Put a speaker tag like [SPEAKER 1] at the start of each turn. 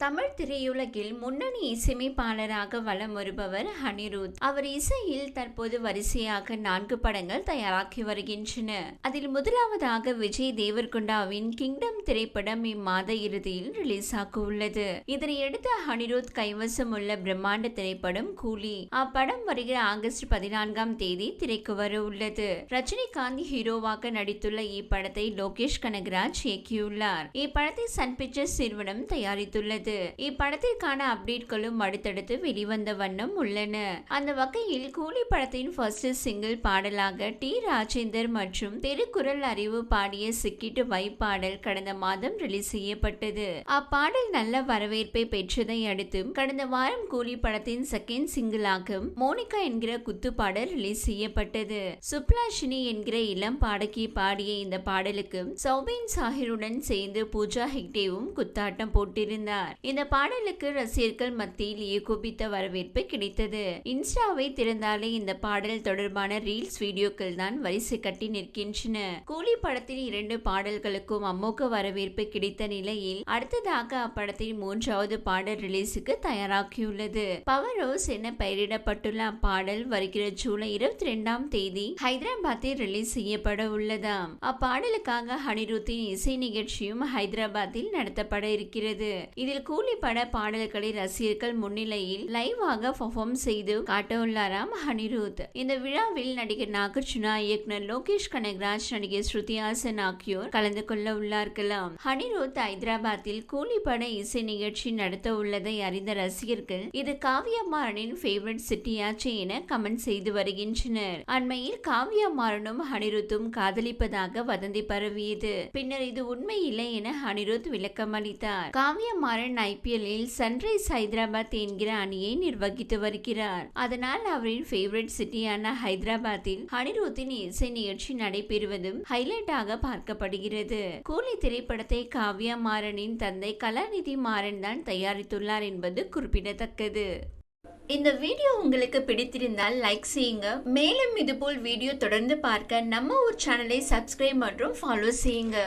[SPEAKER 1] தமிழ் திரையுலகில் முன்னணி இசையமைப்பாளராக வலம் வருபவர் அனிருத் அவர் இசையில் தற்போது வரிசையாக நான்கு படங்கள் தயாராகி வருகின்றன. அதில் முதலாவதாக விஜய் தேவர்கொண்டாவின் கிங்டம் திரைப்படம் இம்மாத இறுதியில் ரிலீஸ் ஆக உள்ளது இதனையடுத்து அனிருத் கைவசம் உள்ள பிரம்மாண்ட திரைப்படம் கூலி. அப்படம் வருகிற ஆகஸ்ட் பதினான்காம் தேதி திரைக்கு வர உள்ளது. ரஜினிகாந்த் ஹீரோவாக நடித்துள்ள இப்படத்தை லோகேஷ் கனகராஜ் இயக்கியுள்ளார். இப்படத்தை சன் பிக்சர்ஸ் நிறுவனம் தயாரித்துள்ளது. இப்படத்திற்கான அப்டேட்களும் அடுத்தடுத்து வெளிவந்த வண்ணம் உள்ளன. அந்த வகையில் கூலி படத்தின் ஃபர்ஸ்ட் சிங்கிள் பாடலாக டி. ராஜேந்தர் மற்றும் திருக்குறள் அறிவு பாடிய சிக்கிட்டு வை பாடல் கடந்த மாதம் ரிலீஸ் செய்யப்பட்டது. அப்பாடல் நல்ல வரவேற்பை பெற்றதை அடுத்து கடந்த வாரம் கூலி படத்தின் செகண்ட் சிங்கிளாக மோனிகா என்கிற குத்து பாடல் ரிலீஸ் செய்யப்பட்டது சுப்லாஷினி என்கிற இளம் பாடகி பாடிய இந்த பாடலுக்கு சௌபின் சாஹிருடன் சேர்ந்து பூஜா ஹெக்டேவும் குத்தாட்டம் போட்டிருந்தார். இந்த பாடலுக்கு ரசிகர்கள் மத்தியில் ஏகோபித்த வரவேற்பு கிடைத்தது. இன்ஸ்டாவை திறந்தாலே இந்த பாடல் தொடர்பான ரீல்ஸ் வீடியோக்கள் தான் வரிசை கட்டி நிற்கின்றன. கூலி படத்தின் இரண்டு பாடல்களுக்கும் அமோக வரவேற்பு கிடைத்த நிலையில் அடுத்ததாக அப்படத்தின் மூன்றாவது பாடல் ரிலீஸுக்கு தயாராகியுள்ளது. பவர் ஹவுஸ் என பெயரிடப்பட்டுள்ள அப்பாடல் வருகிற ஜூலை இருபத்தி ரெண்டாம் தேதி ஹைதராபாத்தில் ரிலீஸ் செய்யப்பட உள்ளதாம். அப்பாடலுக்காக ஹனிருத்தின் இசை நிகழ்ச்சியும் ஹைதராபாத்தில் நடத்தப்பட இருக்கிறது. இதில் கூலி பட பாடல்களை ரசிகர்கள் முன்னிலையில் லைவாக பெர்ஃபார்ம் செய்து காட்ட உள்ளாராம் அனிருத் இந்த விழாவில் நடிகர் நாகார்ஜுனா இயக்குனர் லோகேஷ் கனகராஜ் நடிகர் ஸ்ருதிஹாசன் ஆகியோர் கலந்து கொள்ள உள்ளார்களாம். அனிருத் ஹைதராபாத்தில் கூலி பட இசை நிகழ்ச்சி நடத்த உள்ளதை அறிந்த ரசிகர்கள் இது காவியா மாறனின் ஃபேவரட் சிட்டியாச்சு என கமெண்ட் செய்து வருகின்றனர். அண்மையில் காவியா மாறனும் அனிருத்தும் காதலிப்பதாக வதந்தி பரவியது. பின்னர் இது உண்மை இல்லை என அனிருத் விளக்கம் அளித்தார் காவியா மாறன் ஐபிஎல்லில் சன்ரைஸ் ஹைதராபாத் என்கிற அணியை நிர்வகித்து வருகிறார். அதனால் அவரின் ஃபேவரட் சிட்டியான ஹைதராபாத்தில் அனிருத்தின் இசை நிகழ்ச்சி நடைபெறுவதும் ஹைலைட்டாக பார்க்கப்படுகிறது. கூலி திரைப்படத்தை காவ்யா மாறனின் தந்தை கலாநிதி மாறன் தான் தயாரித்துள்ளார் என்பது குறிப்பிடத்தக்கது. இந்த வீடியோ உங்களுக்கு பிடித்திருந்தால் லைக் செய்யுங்க. மேலும் இதுபோல் வீடியோ தொடர்ந்து பார்க்க நம்ம ஒரு சேனலை சப்ஸ்கிரைப் மற்றும் ஃபாலோ செய்யுங்க.